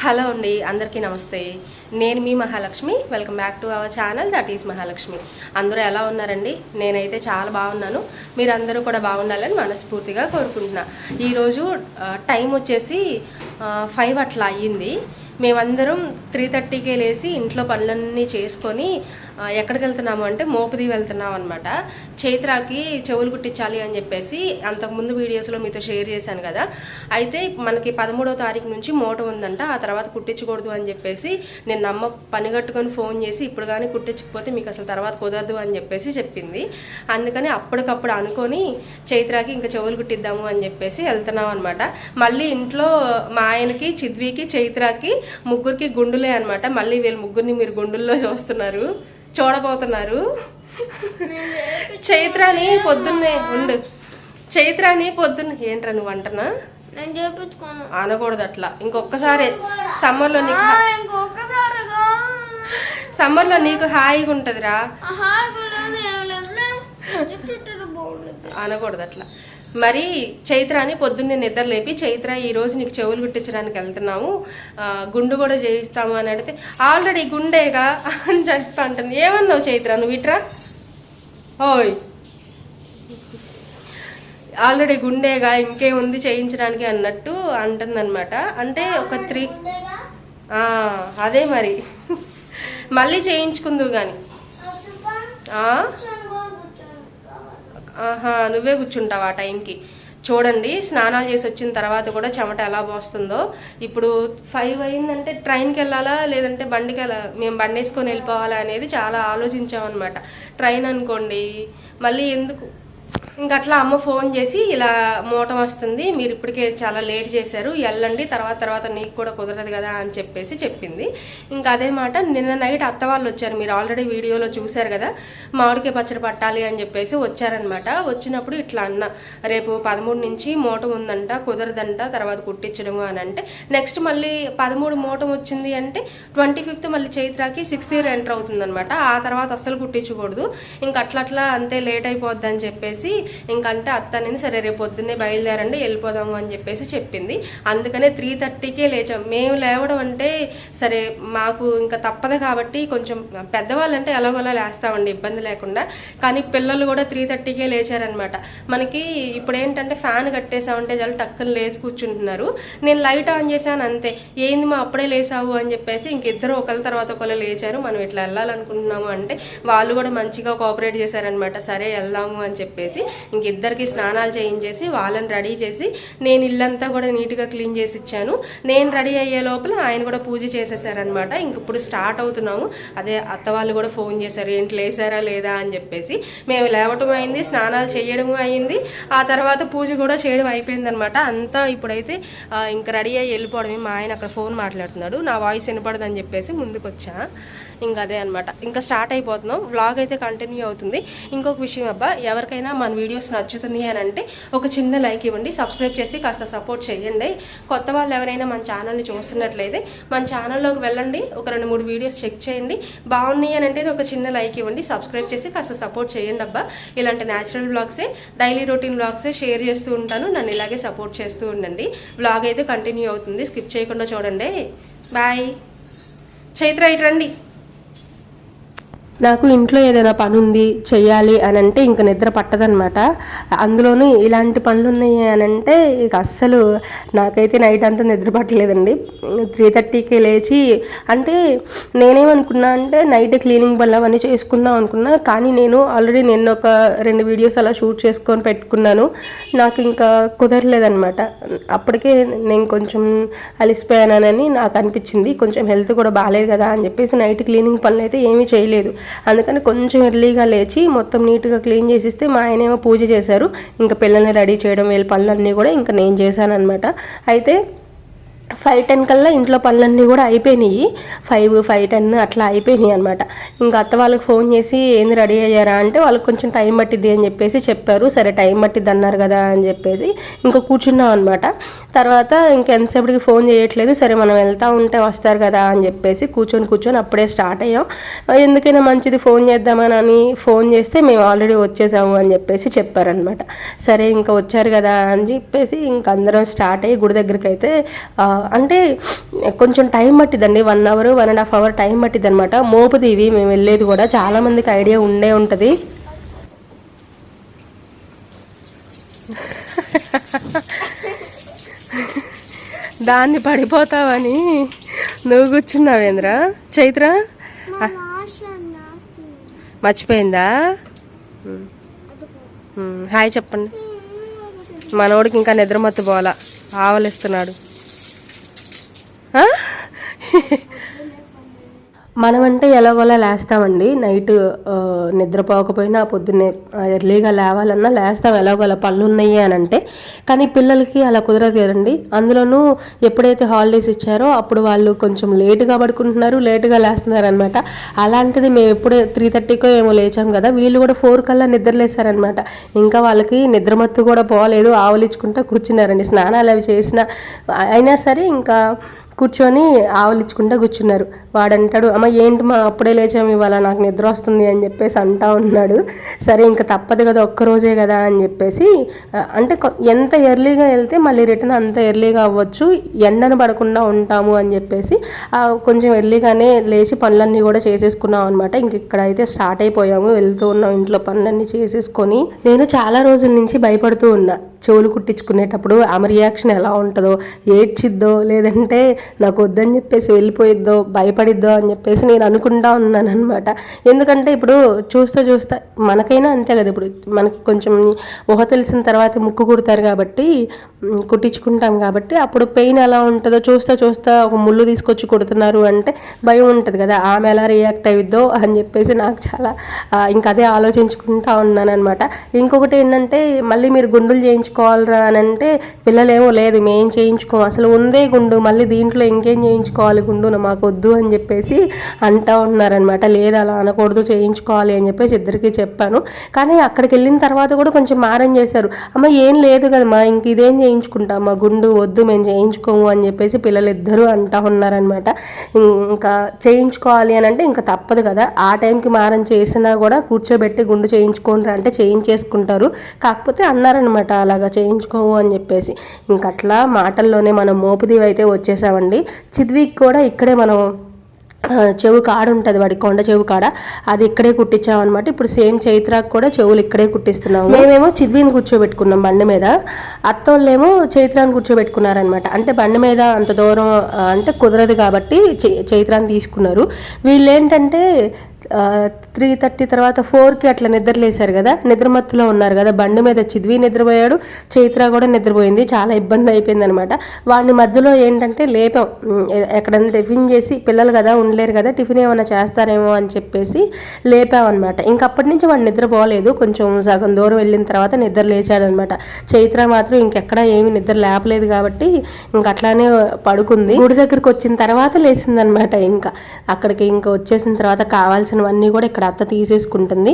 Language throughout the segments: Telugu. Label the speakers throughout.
Speaker 1: హలో అండి అందరికీ నమస్తే. నేను మీ Mahalakshmi. Welcome back to our channel that is Mahalakshmi. అందరూ ఎలా ఉన్నారండి? నేనైతే చాలా బాగున్నాను. మీరందరూ కూడా బాగుండాలని మనస్ఫూర్తిగా కోరుకుంటున్నా. ఈరోజు టైం వచ్చేసి ఫైవ్ అట్లా అయ్యింది. మేమందరం త్రీ థర్టీకే లేచి ఇంట్లో పనులన్నీ చేసుకొని ఎక్కడికి వెళ్తున్నాము అంటే మోపది వెళ్తున్నాం అనమాట చైత్రాకి చెవులు కుట్టించాలి అని చెప్పేసి అంతకుముందు వీడియోస్లో మీతో షేర్ చేశాను కదా. అయితే మనకి పదమూడో తారీఖు నుంచి మోట ఉందంట ఆ తర్వాత కుట్టించకూడదు అని చెప్పేసి నేను నమ్మ పని కట్టుకొని ఫోన్ చేసి ఇప్పుడు కానీ కుట్టించకపోతే మీకు అసలు తర్వాత కుదరదు అని చెప్పేసి చెప్పింది. అందుకని అప్పటికప్పుడు అనుకొని చైత్రాకి ఇంకా చెవులు కుట్టిద్దాము అని చెప్పేసి వెళ్తున్నాం అనమాట మళ్ళీ ఇంట్లో మా ఆయనకి చిద్వికి చైత్రాకి ముగ్గురికి గుండులే అనమాట మళ్ళీ వీళ్ళు ముగ్గురిని మీరు గుండుల్లో చూస్తున్నారు. చూడబోతున్నారు. చైత్రాని పొద్దున్నే ఉండు. చైత్రాని పొద్దున్న ఏంట్రా నువ్వు అంటనా? అనకూడదు అట్లా. ఇంకొకసారి సమ్మర్లో నీకు సమ్మర్లో నీకు హాయిగా ఉంటుందిరా. అనకూడదు అట్లా. మరి చైత్ర అని పొద్దున్నే నిద్ర లేపి చైత్ర ఈ రోజు నీకు చెవులు కుట్టించడానికి వెళ్తున్నాము. గుండు కూడా చేయిస్తాము అని అడిగితే ఆల్రెడీ గుండేగా అని చెప్పి అంటుంది. ఏమన్నావు చైత్ర? నువ్వు ఇట్రా? ఓయ్! ఆల్రెడీ గుండేగా ఇంకేముంది చేయించడానికి అన్నట్టు అంటుందన్నమాట. అంటే ఒక త్రీ అదే మరి. మళ్ళీ చేయించుకుందువు కానీ ఆహా నువ్వే కూర్చుంటావు ఆ టైంకి? చూడండి స్నానాలు చేసి వచ్చిన తర్వాత కూడా చెమట ఎలా పోస్తుందో. ఇప్పుడు ఫైవ్ అయిందంటే ట్రైన్కి వెళ్ళాలా లేదంటే బండికి వెళ్ళా మేము బండి వేసుకొని వెళ్ళిపోవాలా అనేది చాలా ఆలోచించామన్నమాట. ట్రైన్ అనుకోండి మళ్ళీ ఎందుకు? ఇంక అట్లా అమ్మ ఫోన్ చేసి ఇలా మోటం వస్తుంది మీరు ఇప్పటికే చాలా లేట్ చేశారు వెళ్ళండి తర్వాత తర్వాత నీకు కూడా కుదరదు కదా అని చెప్పేసి చెప్పింది. ఇంకా అదే మాట నిన్న నైట్ అత్త వాళ్ళు వచ్చారు మీరు ఆల్రెడీ వీడియోలో చూశారు కదా మామిడికాయ పచ్చడి పట్టాలి అని చెప్పేసి వచ్చారనమాట వచ్చినప్పుడు ఇట్లా అన్న రేపు పదమూడు నుంచి మోటం ఉందంట కుదరదంట తర్వాత కుట్టించడము అని అంటే నెక్స్ట్ మళ్ళీ పదమూడు మోటం వచ్చింది అంటే ట్వంటీ ఫిఫ్త్ మళ్ళీ చైత్రాకి సిక్స్త్ ఇయర్ ఎంటర్ అవుతుందనమాట ఆ తర్వాత అస్సలు కుట్టించకూడదు. ఇంకా అట్లా అట్లా అంతే లేట్ అయిపోద్ది అని చెప్పేసి ఇంకంటే అత్త అనేది సరే రేపు పొద్దున్నే బయలుదేరండి వెళ్ళిపోదాము అని చెప్పేసి చెప్పింది. అందుకనే త్రీ థర్టీకే లేచాం. మేము లేవడం అంటే సరే మాకు ఇంకా తప్పదు కాబట్టి కొంచెం పెద్దవాళ్ళంటే ఎలాగోలా లేస్తామండి ఇబ్బంది లేకుండా. కానీ పిల్లలు కూడా త్రీ థర్టీకే లేచారనమాట మనకి ఇప్పుడు ఏంటంటే ఫ్యాన్ కట్టేసామంటే చాలా టక్కున లేచి కూర్చుంటున్నారు. నేను లైట్ ఆన్ చేశాను అంతే. ఏంది మా అప్పుడే లేసావు అని చెప్పేసి ఇంక ఇద్దరు ఒకరి తర్వాత ఒకళ్ళు లేచారు. మనం ఇట్లా వెళ్ళాలనుకుంటున్నాము అంటే వాళ్ళు కూడా మంచిగా కోఆపరేట్ చేశారనమాట సరే వెళ్దాము అని చెప్పేసి. ఇంక ఇద్దరికి స్నానాలు చేయించేసి వాళ్ళని రెడీ చేసి నేను ఇల్లంతా కూడా నీట్గా క్లీన్ చేసి ఇచ్చాను. నేను రెడీ అయ్యే లోపల ఆయన కూడా పూజ చేసేసారనమాట ఇంక ఇప్పుడు స్టార్ట్ అవుతున్నాము. అదే అత్త వాళ్ళు కూడా ఫోన్ చేశారు ఏంటి లేసారా లేదా? అని చెప్పేసి. మేము లేవటం అయింది స్నానాలు చేయడం అయింది. ఆ తర్వాత పూజ కూడా చేయడం అయిపోయిందనమాట అంతా ఇప్పుడైతే ఇంక రెడీ అయ్యి వెళ్ళిపోవడమే. మా ఆయన అక్కడ ఫోన్ మాట్లాడుతున్నాడు. నా వాయిస్ వినపడదని చెప్పేసి ముందుకు వచ్చా ఇంకా అదే అనమాట ఇంకా స్టార్ట్ అయిపోతున్నాం. వ్లాగ్ అయితే కంటిన్యూ అవుతుంది. ఇంకొక విషయం అబ్బా ఎవరికైనా మన వీడియోస్ నచ్చుతుంది అని అంటే ఒక చిన్న లైక్ ఇవ్వండి సబ్స్క్రైబ్ చేసి కాస్త సపోర్ట్ చేయండి. కొత్త వాళ్ళు ఎవరైనా మన ఛానల్ని చూస్తున్నట్లయితే మన ఛానల్లోకి వెళ్ళండి ఒక రెండు మూడు వీడియోస్ చెక్ చేయండి. బాగున్నాయి అని అంటే ఒక చిన్న లైక్ ఇవ్వండి సబ్స్క్రైబ్ చేసి కాస్త సపోర్ట్ చేయండి అబ్బా. ఇలాంటి న్యాచురల్ బ్లాగ్సే డైలీ రొటీన్ బ్లాగ్సే షేర్ చేస్తూ ఉంటాను. నన్ను ఇలాగే సపోర్ట్ చేస్తూ ఉండండి. బ్లాగ్ అయితే కంటిన్యూ అవుతుంది. స్కిప్ చేయకుండా చూడండి. బాయ్ చైత్ర ఇటు రండి. నాకు ఇంట్లో ఏదైనా పని ఉంది చెయ్యాలి అని అంటే ఇంక నిద్ర పట్టదనమాట అందులోనూ ఇలాంటి పనులు ఉన్నాయి అని అంటే ఇక అస్సలు నాకైతే నైట్ అంతా నిద్ర పట్టలేదండి. త్రీ థర్టీకి లేచి అంటే నేనేమనుకున్నా అంటే నైట్ క్లీనింగ్ పనులు అవన్నీ చేసుకుందాం అనుకున్నా కానీ నేను ఆల్రెడీ నేను ఒక రెండు వీడియోస్ అలా షూట్ చేసుకొని పెట్టుకున్నాను. నాకు ఇంకా కుదరలేదనమాట అప్పటికే నేను కొంచెం అలిసిపోయానని నాకు అనిపించింది. కొంచెం హెల్త్ కూడా బాగాలేదు కదా అని చెప్పేసి నైట్ క్లీనింగ్ పనులు అయితే ఏమీ చేయలేదు. అందుకని కొంచెం ఎర్లీగా లేచి మొత్తం నీట్గా క్లీన్ చేసిస్తే మా ఆయనేమో పూజ చేశారు. ఇంకా పిల్లల్ని రెడీ చేయడం వీళ్ళ పనులన్నీ కూడా ఇంకా నేను చేశాను అనమాట అయితే ఫైవ్ టెన్ కల్లా ఇంట్లో పనులన్నీ కూడా అయిపోయినాయి. ఫైవ్ ఫైవ్ టెన్ అట్లా అయిపోయినాయి అనమాట ఇంకా అత్త వాళ్ళకి ఫోన్ చేసి ఏంది రెడీ అయ్యారా? అంటే వాళ్ళకి కొంచెం టైం పట్టిద్ది అని చెప్పేసి చెప్పారు. సరే టైం పట్టిద్ది అన్నారు కదా అని చెప్పేసి ఇంకా కూర్చున్నాం అనమాట తర్వాత ఇంకెంతసేపటికి ఫోన్ చేయట్లేదు. సరే మనం వెళ్తా ఉంటే వస్తారు కదా అని చెప్పేసి కూర్చొని కూర్చొని అప్పుడే స్టార్ట్ అయ్యాం. ఎందుకైనా మంచిది ఫోన్ చేద్దామని అని ఫోన్ చేస్తే మేము ఆల్రెడీ వచ్చేసాము అని చెప్పేసి చెప్పారనమాట సరే ఇంకా వచ్చారు కదా అని చెప్పేసి ఇంక అందరం స్టార్ట్ అయ్యి గుడి దగ్గరికి అయితే అంటే కొంచెం time పట్టిద్దండి one hour one and half hour time పట్టిద్ది అనమాట మోపుది ఇవి మేము వెళ్ళేది కూడా చాలా మందికి ఐడియా ఉండే ఉంటుంది. దాన్ని పడిపోతావని నువ్వు కూర్చున్నావేంద్ర చైత్ర? మర్చిపోయిందా? హాయ్ చెప్పండి. మనోడికి ఇంకా నిద్రమత్తు పోవాలా ఆవలిస్తున్నాడు? మనమంటే ఎలాగోలా లేస్తామండి. నైట్ నిద్రపోకపోయినా పొద్దున్నే ఎర్లీగా లేవాలన్నా లేస్తాం. ఎలాగోలా పనులు ఉన్నాయి అని అంటే. కానీ పిల్లలకి అలా కుదరదు కదండి. అందులోనూ ఎప్పుడైతే హాలిడేస్ ఇచ్చారో అప్పుడు వాళ్ళు కొంచెం లేటుగా పడుకుంటున్నారు లేటుగా లేస్తున్నారు అనమాట అలాంటిది మేము ఎప్పుడే త్రీ థర్టీకో ఏమో లేచాం కదా వీళ్ళు కూడా ఫోర్ కల్లా నిద్రలేసారనమాట ఇంకా వాళ్ళకి నిద్రమత్తు కూడా పోలేదు. ఆవలించుకుంటా కూర్చున్నారండి. స్నానాలు అవి చేసిన అయినా సరే ఇంకా కూర్చొని ఆవలించుకుంటూ కూర్చున్నారు. వాడంటాడు అమ్మ ఏంటి మా అప్పుడే లేచాము ఇవాళ నాకు నిద్ర వస్తుంది అని చెప్పేసి అంటా ఉన్నాడు. సరే ఇంకా తప్పదు కదా ఒక్క రోజే కదా అని చెప్పేసి అంటే ఎంత ఎర్లీగా వెళ్తే మళ్ళీ రిటర్న్ అంత ఎర్లీగా అవ్వచ్చు ఎండను పడకుండా ఉంటాము అని చెప్పేసి కొంచెం ఎర్లీగానే లేచి పనులన్నీ కూడా చేసేసుకున్నాం అనమాట ఇంక ఇక్కడ అయితే స్టార్ట్ అయిపోయాము వెళ్తూ ఉన్నాం ఇంట్లో పనులన్నీ చేసేసుకొని. నేను చాలా రోజుల నుంచి భయపడుతూ ఉన్నా. చెవులు కుట్టించుకునేటప్పుడు ఆమె రియాక్షన్ ఎలా ఉంటుందో ఏడ్చిద్దో లేదంటే నాకు వద్దని చెప్పేసి వెళ్ళిపోయిద్దో భయపడిద్దో అని చెప్పేసి నేను అనుకుంటా ఉన్నాను అనమాట ఎందుకంటే ఇప్పుడు చూస్తూ చూస్తా మనకైనా అంతే కదా ఇప్పుడు. మనకి కొంచెం ఊహ తెలిసిన తర్వాత ముక్కు కుడతారు కాబట్టి కుట్టించుకుంటాం కాబట్టి అప్పుడు పెయిన్ ఎలా ఉంటుందో చూస్తా చూస్తా ఒక ముళ్ళు తీసుకొచ్చి కుడుతున్నారు అంటే భయం ఉంటుంది కదా ఆమె ఎలా రియాక్ట్ అయ్యిద్దో అని చెప్పేసి నాకు చాలా ఇంకా అదే ఆలోచించుకుంటా ఉన్నాను అనమాట ఇంకొకటి ఏంటంటే మళ్ళీ మీరు గుండులు చేయించుకోవాలరా అని అంటే పిల్లలేమో లేదు మేం చేయించుకోం అసలు ఉందే గుండు మళ్ళీ దీంట్లో ఇంకేం చేయించుకోవాలి గుండు మాకు వద్దు అని చెప్పేసి అంటా ఉన్నారనమాట లేదు అలా అనకూడదు చేయించుకోవాలి అని చెప్పేసి ఇద్దరికి చెప్పాను. కానీ అక్కడికి వెళ్ళిన తర్వాత కూడా కొంచెం మారం చేశారు. అమ్మ ఏం లేదు కదమ్మా ఇంక ఇదేం చేయించు మా గుండు వద్దు మేము చేయించుకోము అని చెప్పేసి పిల్లలు ఇద్దరూ అంటా ఉన్నారనమాట ఇంకా చేయించుకోవాలి అని అంటే ఇంకా తప్పదు కదా. ఆ టైంకి మారం చేసినా కూడా కూర్చోబెట్టి గుండు చేయించుకోండి అంటే చేయించేసుకుంటారు. కాకపోతే అన్నారనమాట అలాగా చేయించుకోము అని చెప్పేసి. ఇంక అట్లా మాటల్లోనే మనం మోపుదీవి అయితే వచ్చేసామండి. చిద్విక్ కూడా ఇక్కడే మనం చెవు కాడ ఉంటుంది వాడి కొండ చెవు కాడ. అది ఇక్కడే కుట్టించామన్నమాట ఇప్పుడు సేమ్ చైత్రాకు కూడా చెవులు ఇక్కడే కుట్టిస్తున్నాము. మేమేమో చిద్విని కూర్చోబెట్టుకున్నాం బండి మీద. అత్తోళ్ళేమో చైత్రాన్ని కూర్చోబెట్టుకున్నారనమాట అంటే బండి మీద అంత దూరం అంటే కుదరదు కాబట్టి చైత్రాన్ని తీసుకున్నారు. వీళ్ళు ఏంటంటే త్రీ థర్టీ తర్వాత ఫోర్కి అట్లా నిద్రలేశారు కదా. నిద్రమత్తులో ఉన్నారు కదా. బండి మీద చిద్వి నిద్రపోయాడు. చైత్ర కూడా నిద్రపోయింది. చాలా ఇబ్బంది అయిపోయింది అనమాట వాడిని మధ్యలో ఏంటంటే లేపాం. ఎక్కడైనా టిఫిన్ చేసి పిల్లలు కదా ఉండలేరు కదా టిఫిన్ ఏమైనా చేస్తారేమో అని చెప్పేసి లేపామన్నమాట ఇంకప్పటి నుంచి వాడు నిద్రపోలేదు. కొంచెం సగం దూరం వెళ్ళిన తర్వాత నిద్ర లేచాడనమాట చైత్ర మాత్రం ఇంకెక్కడ ఏమీ నిద్ర లేపలేదు కాబట్టి ఇంక అట్లానే పడుకుంది. గుడి దగ్గరికి వచ్చిన తర్వాత లేచిందనమాట. ఇంకా అక్కడికి ఇంకా వచ్చేసిన తర్వాత కావాల్సిన కావాల్సినవన్నీ కూడా ఇక్కడ అత్త తీసేసుకుంటుంది.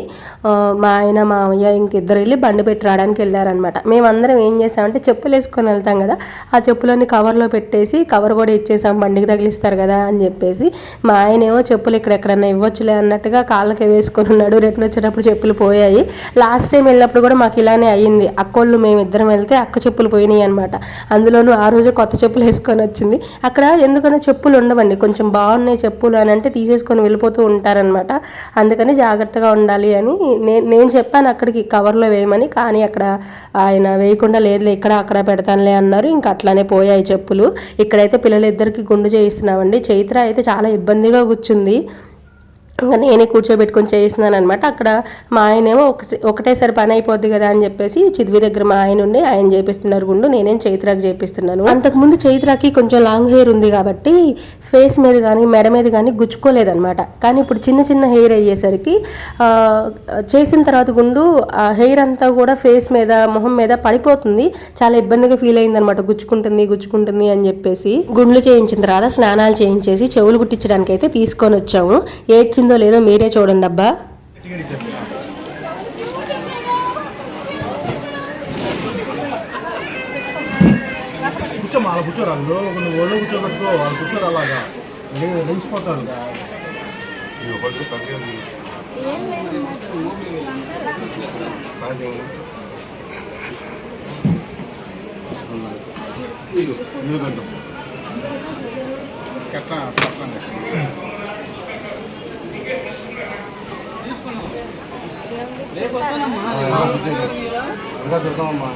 Speaker 1: మా ఆయన మా అయ్య ఇంక ఇద్దరు వెళ్ళి బండి పెట్టి రావడానికి వెళ్ళారనమాట మేమందరం ఏం చేసామంటే చెప్పులు వేసుకొని వెళ్తాం కదా ఆ చెప్పులన్నీ కవర్లో పెట్టేసి కవర్ కూడా ఇచ్చేసాం బండికి తగిలిస్తారు కదా అని చెప్పేసి. మా ఆయన ఏమో చెప్పులు ఇక్కడ ఎక్కడన్నా ఇవ్వచ్చులే అన్నట్టుగా కాళ్ళకి వేసుకొని ఉన్నాడు. రిటర్న్ వచ్చేటప్పుడు చెప్పులు పోయాయి. లాస్ట్ టైం వెళ్ళినప్పుడు కూడా మాకు ఇలానే అయ్యింది. అక్కోళ్ళు మేము ఇద్దరం వెళ్తే అక్క చెప్పులు పోయినాయి అనమాట అందులోనూ ఆ రోజు కొత్త చెప్పులు వేసుకొని వచ్చింది. అక్కడ ఎందుకనో చెప్పులు ఉండవండి. కొంచెం బాగున్నాయి చెప్పులు అని అంటే తీసేసుకొని వెళ్ళిపోతూ ఉంటారనమాట అందుకని జాగ్రత్తగా ఉండాలి అని నేను నేను చెప్పాను అక్కడికి కవర్లో వేయమని కానీ అక్కడ ఆయన వేయకుండా లేదులే ఇక్కడ అక్కడ పెడతానులే అన్నారు. ఇంకా అట్లానే పోయాయి చెప్పులు. ఇక్కడైతే పిల్లలిద్దరికి గుండు చేయిస్తున్నామండి. చైత్ర అయితే చాలా ఇబ్బందిగా కూర్చుంది. ఇంకా నేనే కూర్చోబెట్టుకొని చేయిస్తున్నాను అనమాట అక్కడ మా ఆయనేమో ఒక ఒకటేసారి పని అయిపోద్ది కదా అని చెప్పేసి చిద్వి దగ్గర మా ఆయన ఉండి ఆయన చేపిస్తున్నారు గుండు నేనేం చైత్రాకి చేపిస్తున్నాను. అంతకుముందు చైత్రాకి కొంచెం లాంగ్ హెయిర్ ఉంది కాబట్టి ఫేస్ మీద కానీ మెడ మీద కానీ గుచ్చుకోలేదనమాట కానీ ఇప్పుడు చిన్న చిన్న హెయిర్ అయ్యేసరికి చేసిన తర్వాత గుండు ఆ హెయిర్ అంతా కూడా ఫేస్ మీద మొహం మీద పడిపోతుంది. చాలా ఇబ్బందిగా ఫీల్ అయింది అనమాట గుచ్చుకుంటుంది గుచ్చుకుంటుంది అని చెప్పేసి గుండ్లు చేయించిన తర్వాత స్నానాలు చేయించేసి చెవులు కుట్టించడానికి అయితే తీసుకొని వచ్చాము. ఏడ్చింది లేదో మీరే చూడండి అబ్బా.
Speaker 2: కూర్చోమా అలా కూర్చోరు అందులో నువ్వు ఒళ్ళు కూర్చోబెట్టుకో వాళ్ళు కూర్చోరు అలాగా.
Speaker 3: ఎట్లా
Speaker 2: ఇంకా చూద్దామమ్మా.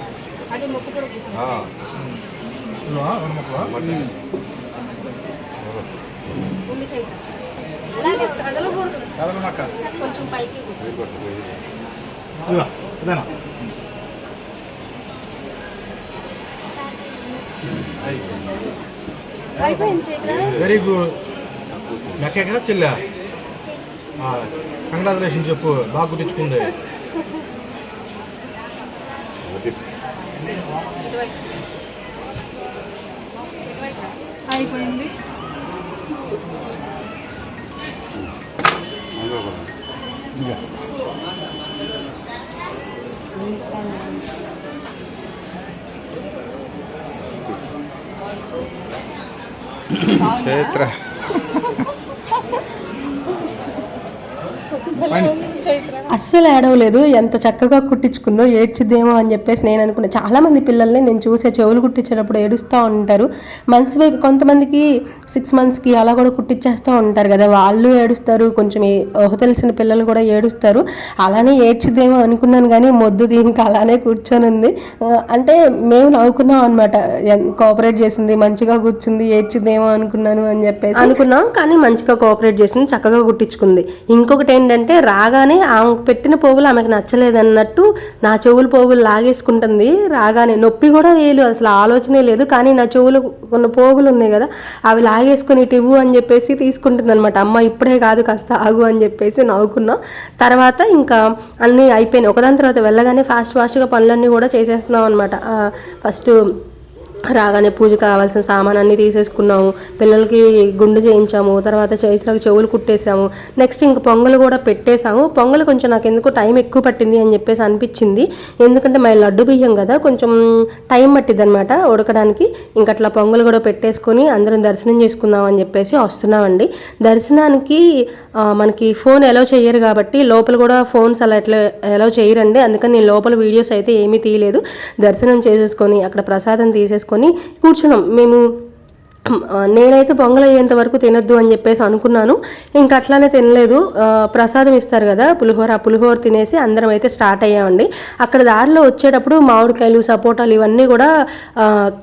Speaker 2: ఇదేనా? Very good. లెక్కే కదా చెల్లె? కంగ్రాచులేషన్ చెప్పు బాగా కుట్టించుకుంది.
Speaker 1: అయిపోయింది.
Speaker 3: చైత్ర
Speaker 1: అస్సలు ఏడవలేదు ఎంత చక్కగా కుట్టించుకుందో ఏడ్చిద్దేమో అని చెప్పేసి నేను అనుకున్నా. చాలా మంది పిల్లల్ని నేను చూసే చెవులు కుట్టించేటప్పుడు ఏడుస్తూ ఉంటారు. మంత్స్ బేబీ కొంతమందికి సిక్స్ మంత్స్కి అలా కూడా కుట్టించేస్తూ ఉంటారు కదా. వాళ్ళు ఏడుస్తారు. కొంచెం తెలిసిన పిల్లలు కూడా ఏడుస్తారు. అలానే ఏడ్చిద్దేమో అనుకున్నాను కానీ మొద్దుది ఇంకా అలానే కూర్చొని ఉంది అంటే మేము నవ్వుకున్నాం అనమాట కోఆపరేట్ చేసింది మంచిగా కూర్చుంది ఏడ్చిద్దేమో అనుకున్నాను అని చెప్పేసి. అనుకున్నాం కానీ మంచిగా కోఆపరేట్ చేసింది చక్కగా కుట్టించుకుంది. ఇంకొకటి ఏంటంటే రాగానే ఆమెకు పెట్టిన పోగులు ఆమెకు నచ్చలేదు అన్నట్టు నా చెవులు పోగులు లాగేసుకుంటుంది. రాగానే నొప్పి కూడా లేదు అసలు ఆలోచనే లేదు. కానీ నా చెవులు కొన్ని పోగులు ఉన్నాయి కదా అవి లాగేసుకొని ఇవ్వు అని చెప్పేసి తీసుకుంటుంది అనమాట అమ్మ ఇప్పుడే కాదు కాస్త ఆగు అని చెప్పేసి నవ్వుకున్నాం. తర్వాత ఇంకా అన్నీ అయిపోయినాయి. ఒకదాని తర్వాత వెళ్ళగానే ఫాస్ట్ ఫాస్ట్గా పనులన్నీ కూడా చేసేస్తున్నాం అనమాట ఫస్ట్ రాగానే పూజ కావాల్సిన సామాన్ అన్ని తీసేసుకున్నాము. పిల్లలకి గుండు చేయించాము. తర్వాత చైత్రకు చెవులు కుట్టేసాము నెక్స్ట్ ఇంక పొంగలు కూడా పెట్టేశాము. పొంగల్ కొంచెం నాకు ఎందుకు టైం ఎక్కువ పట్టింది అని చెప్పేసి అనిపించింది. ఎందుకంటే మా లడ్డు బియ్యం కదా కొంచెం టైం పట్టింది అనమాట ఉడకడానికి. ఇంక అట్లా పొంగలు కూడా పెట్టేసుకొని అందరం దర్శనం చేసుకుందాం అని చెప్పేసి వస్తున్నామండి. దర్శనానికి మనకి ఫోన్ ఎలో చేయరు కాబట్టి లోపల కూడా ఫోన్స్ అలా ఎట్లా ఎలో చేయరండి. అందుకని నేను లోపల వీడియోస్ అయితే ఏమీ తీయలేదు. దర్శనం చేసేసుకొని అక్కడ ప్రసాదం తీసేసుకొని కూర్చున్నాం. మేము నేనైతే పొంగల్ అయ్యేంత వరకు తినొద్దు అని చెప్పేసి అనుకున్నాను. ఇంకా అట్లానే తినలేదు. ప్రసాదం ఇస్తారు కదా పులిహోర ఆ పులిహోర తినేసి అందరం అయితే స్టార్ట్ అయ్యామండి. అక్కడ దారిలో వచ్చేటప్పుడు మామిడికాయలు సపోటాలు ఇవన్నీ కూడా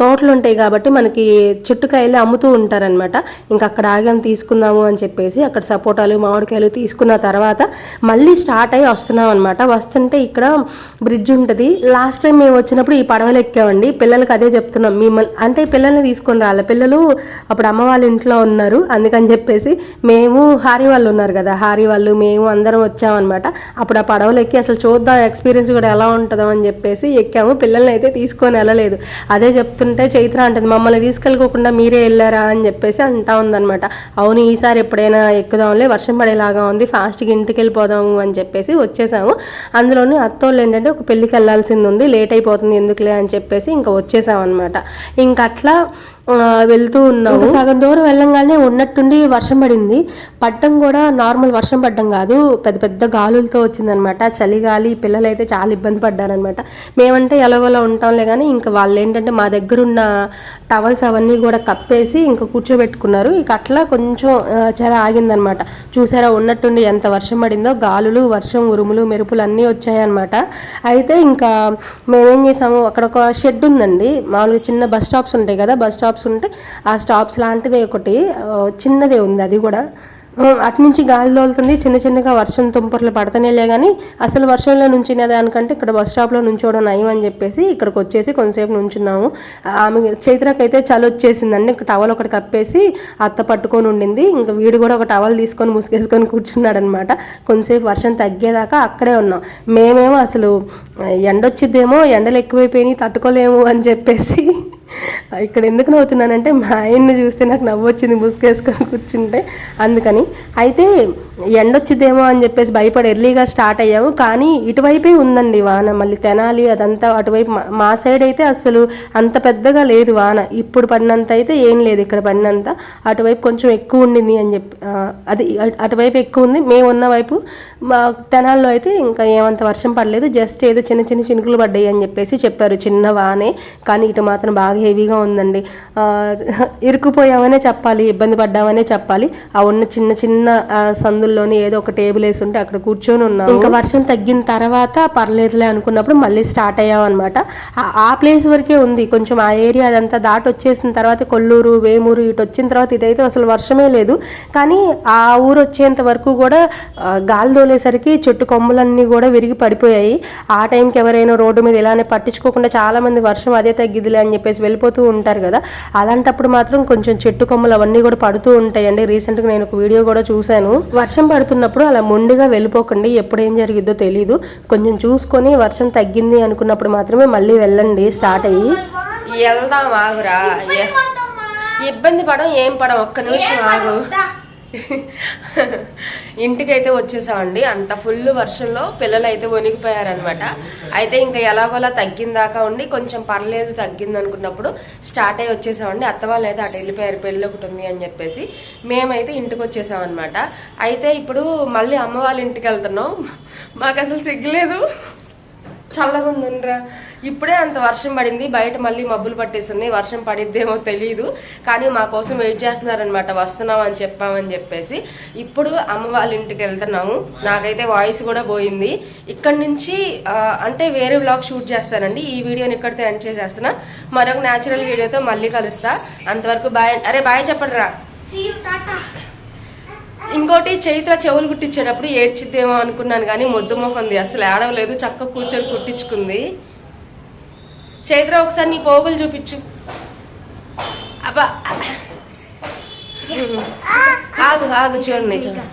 Speaker 1: తోటలు ఉంటాయి కాబట్టి మనకి చుట్టుకాయలు అమ్ముతూ ఉంటారనమాట ఇంకా అక్కడ ఆగాం తీసుకుందాము అని చెప్పేసి అక్కడ సపోటాలు మామిడికాయలు తీసుకున్న తర్వాత మళ్ళీ స్టార్ట్ అయ్యి వస్తున్నాం అనమాట వస్తుంటే ఇక్కడ బ్రిడ్జ్ ఉంటుంది. లాస్ట్ టైం మేము వచ్చినప్పుడు ఈ పడవలు ఎక్కామండి. పిల్లలకి అదే చెప్తున్నాం. మిమ్మల్ని అంటే పిల్లల్ని తీసుకొని రాలే. పిల్లలు అప్పుడు అమ్మ వాళ్ళ ఇంట్లో ఉన్నారు. అందుకని చెప్పేసి మేము హారీ వాళ్ళు ఉన్నారు కదా హారీ వాళ్ళు మేము అందరం వచ్చామన్నమాట. అప్పుడు ఆ పడవలు ఎక్కి అసలు చూద్దాం ఎక్స్పీరియన్స్ కూడా ఎలా ఉంటుందో అని చెప్పేసి ఎక్కాము. పిల్లల్ని అయితే తీసుకొని వెళ్ళలేదు. అదే చెప్తుంటే చైత్ర అంటుంది మమ్మల్ని తీసుకెళ్ళకోకుండా మీరే వెళ్ళారా? అని చెప్పేసి అంటా ఉందన్నమాట. అవును ఈసారి ఎప్పుడైనా ఎక్కుదాంలే వర్షం పడేలాగా ఉంది ఫాస్ట్గా ఇంటికి వెళ్ళిపోదాము అని చెప్పేసి వచ్చేసాము. అందులోని అత్తోళ్ళు ఏంటంటే ఒక పెళ్ళికి వెళ్ళాల్సింది ఉంది లేట్ అయిపోతుంది ఎందుకులే? అని చెప్పేసి ఇంకా వచ్చేసాం అనమాట ఇంకా అట్లా వెళ్తూ ఉన్నాం సగం దూరం వెళ్ళంగానే ఉన్నట్టుండి వర్షం పడింది. పట్టం కూడా నార్మల్ వర్షం పడ్డం కాదు. పెద్ద పెద్ద గాలులతో వచ్చిందనమాట. చలిగాలి పిల్లలు అయితే చాలా ఇబ్బంది పడ్డారనమాట. మేమంటే ఎలాగోలా ఉంటాంలే కానీ ఇంకా వాళ్ళు ఏంటంటే మా దగ్గర ఉన్న టవల్స్ అవన్నీ కూడా కప్పేసి ఇంకా కూర్చోబెట్టుకున్నారు. ఇక అట్లా కొంచెం చర చలి ఆగిందనమాట. చూసారా ఉన్నట్టుండి ఎంత వర్షం పడిందో. గాలులు వర్షం ఉరుములు మెరుపులు అన్నీ వచ్చాయన్నమాట అయితే ఇంకా మేమేం చేసాము అక్కడ ఒక షెడ్ ఉందండి. మామూలుగా చిన్న బస్ స్టాప్స్ ఉంటాయి కదా బస్ స్టాప్ స్టాప్స్ ఉంటే ఆ స్టాప్స్ లాంటిది ఒకటి చిన్నదే ఉంది అది కూడా. అటు నుంచి గాలి తోలుతుంది చిన్న చిన్నగా వర్షం తుంపర్లు పడతనేలే కానీ అసలు వర్షంలో నుంచిన దానికంటే ఇక్కడ బస్ స్టాప్లో నుంచోవడం నయం అని చెప్పేసి ఇక్కడికి వచ్చేసి కొంతసేపు నుంచున్నాము. ఆమె చైత్రకైతే అయితే చలి వచ్చేసిందండి. టవల్ ఒకటి కప్పేసి అత్త పట్టుకొని ఉండింది. ఇంకా వీడు కూడా ఒక టవల్ తీసుకొని ముసుగేసుకొని కూర్చున్నాడు అనమాట కొంతసేపు వర్షం తగ్గేదాకా అక్కడే ఉన్నాం. మేమేమో అసలు ఎండొచ్చిద్దేమో ఎండలు ఎక్కువైపోయినాయి తట్టుకోలేము అని చెప్పేసి ఇక్కడ ఎందుకు నవ్వుతున్నానంటే మా ఆయన్ని చూస్తే నాకు నవ్వొచ్చింది ముసుగేసుకొని కూర్చుంటే అందుకని. అయితే ఎండ ఎండొచ్చిద్దేమో అని చెప్పేసి భయపడి ఎర్లీగా స్టార్ట్ అయ్యాము. కానీ ఇటువైపే ఉందండి వాన. మళ్ళీ తెనాలి అదంతా అటువైపు మా- సైడ్ అయితే అసలు అంత పెద్దగా లేదు వాన. ఇప్పుడు పడినంత అయితే ఏం లేదు. ఇక్కడ పడినంత అటువైపు కొంచెం ఎక్కువ ఉండింది అని చెప్పి అది అటువైపు ఎక్కువ ఉంది. మేము ఉన్న వైపు మా తెనాల్లో అయితే ఇంకా ఏమంత వర్షం పడలేదు. జస్ట్ ఏదో చిన్న చిన్న చినుకులు పడ్డాయి అని చెప్పేసి చెప్పారు. చిన్న వానే. కానీ ఇటు మాత్రం బాగా హెవీగా ఉందండి. ఆ, ఇరుక్కుపోయామనే చెప్పాలి ఇబ్బంది పడ్డామనే చెప్పాలి. ఆ ఉన్న చిన్న చిన్న సందు సందుల్లోనే ఏదో ఒక టేబుల్ వేసి ఉంటే అక్కడ కూర్చొని ఉన్నాం ఇంకా వర్షం తగ్గిన తర్వాత పర్లేదులే అనుకున్నప్పుడు మళ్ళీ స్టార్ట్ అయ్యాం అనమాట ఆ ప్లేస్ వరకే ఉంది. కొంచెం ఆ ఏరియా అదంతా దాటి వచ్చేసిన తర్వాత కొల్లూరు వేమూరు ఇటు వచ్చిన తర్వాత ఇటైతే అసలు వర్షమే లేదు. కానీ ఆ ఊరు వచ్చేంత వరకు కూడా గాలి తోలేసరికి చెట్టు కొమ్మలన్నీ కూడా విరిగి పడిపోయాయి. ఆ టైంకి ఎవరైనా రోడ్డు మీద ఇలానే పట్టించుకోకుండా చాలా మంది వర్షం అదే తగ్గిదిలే అని చెప్పేసి వెళ్ళిపోతూ ఉంటారు కదా. అలాంటప్పుడు మాత్రం కొంచెం చెట్టు కొమ్మలు అవన్నీ కూడా పడుతూ ఉంటాయండి. రీసెంట్గా నేను ఒక వీడియో కూడా చూశాను. వర్షం వర్షం పడుతున్నప్పుడు అలా మొండిగా వెళ్ళిపోకండి. ఎప్పుడు ఏం జరిగిద్దో తెలియదు కొంచెం చూసుకొని వర్షం తగ్గింది అనుకున్నప్పుడు మాత్రమే మళ్ళీ వెళ్ళండి. స్టార్ట్ అయ్యి. వెళ్దాం ఆగురా. ఇబ్బంది పడం ఏం పడం ఒక్క నిమిషం ఆగు. ఇంటికైతే వచ్చేసామండి. అంత ఫుల్ వర్షంలో పిల్లలు అయితే వణికిపోయారనమాట. అయితే ఇంకా ఎలాగోలా తగ్గిందాకా ఉండి కొంచెం పర్లేదు తగ్గింది అనుకున్నప్పుడు స్టార్ట్ అయ్యి వచ్చేసామండి. అత్త వాళ్ళు అయితే అటు వెళ్ళిపోయారు పెళ్ళి ఒకటి ఉంది అని చెప్పేసి మేమైతే ఇంటికి వచ్చేసామన్నమాట అయితే ఇప్పుడు మళ్ళీ అమ్మ వాళ్ళ ఇంటికి వెళ్తున్నాం. మాకు అసలు సిగ్గులేదు. చల్లగా ఉందిరా ఇప్పుడే అంత వర్షం పడింది బయట మళ్ళీ మబ్బులు పట్టేస్తుంది వర్షం పడిద్దేమో తెలియదు కానీ మా కోసం వెయిట్ చేస్తున్నారనమాట వస్తున్నాం అని చెప్పామని చెప్పేసి. ఇప్పుడు అమ్మ వాళ్ళ ఇంటికి వెళ్తున్నాము. నాకైతే వాయిస్ కూడా పోయింది. ఇక్కడ నుంచి అంటే వేరే బ్లాగ్ షూట్ చేస్తానండి. ఈ వీడియోని ఇక్కడితో ఎండ్ చేసేస్తున్నా. మరొక న్యాచురల్ వీడియోతో మళ్ళీ కలుస్తా. అంతవరకు బాయ్ అరే బాయ్ చెప్పండి రా. ఇంకోటి చైత్ర చెవులు కుట్టించేటప్పుడు ఏడ్చిద్దేమో అనుకున్నాను కానీ మొద్దు మొహంది. అసలు ఏడవలేదు. చక్క కూర్చొని కుట్టించుకుంది. చైత్ర ఒకసారి నీ పోగులు చూపించు. అబ్బా. ఆగు ఆగు చూడండి చూడండి